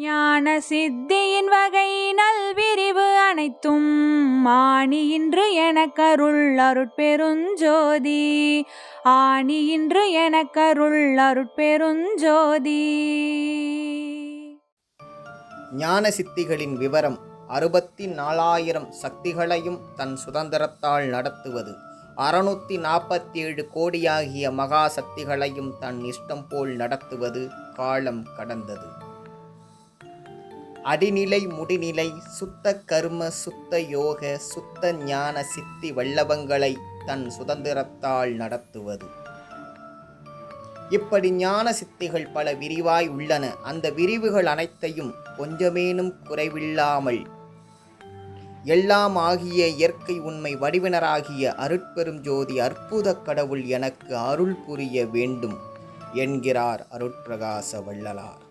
ஞான சித்தியின் வகை நல்விரிவு அனைத்தும் ஆணி இன்று எனக்கருள் அருட்பெருஞ்சோதி. ஆணி இன்று எனக்கருள் அருட்பெருஞ்சோதி. ஞான சித்திகளின் விவரம் அறுபத்தி நாலாயிரம் சக்திகளையும் தன் சுதந்திரத்தால் நடத்துவது. அறுநூத்தி நாற்பத்தி ஏழு கோடியாகிய மகா சக்திகளையும் தன் இஷ்டம் போல் நடத்துவது காலம் கடந்தது. அடிநிலை முடிநிலை சுத்த கர்ம சுத்த யோக சுத்த ஞான சித்தி வல்லவங்களை தன் சுதந்திரத்தால் நடத்துவது. இப்படி ஞான சித்திகள் பல விரிவாய் உள்ளன. அந்த விரிவுகள் அனைத்தையும் கொஞ்சமேனும் குறைவில்லாமல் எல்லாம் ஆகிய இயற்கை உண்மை வடிவினராகிய அருட்பெரும் ஜோதி அற்புத கடவுள் எனக்கு அருள் புரிய வேண்டும் என்கிறார் அருட்பிரகாச வள்ளலார்.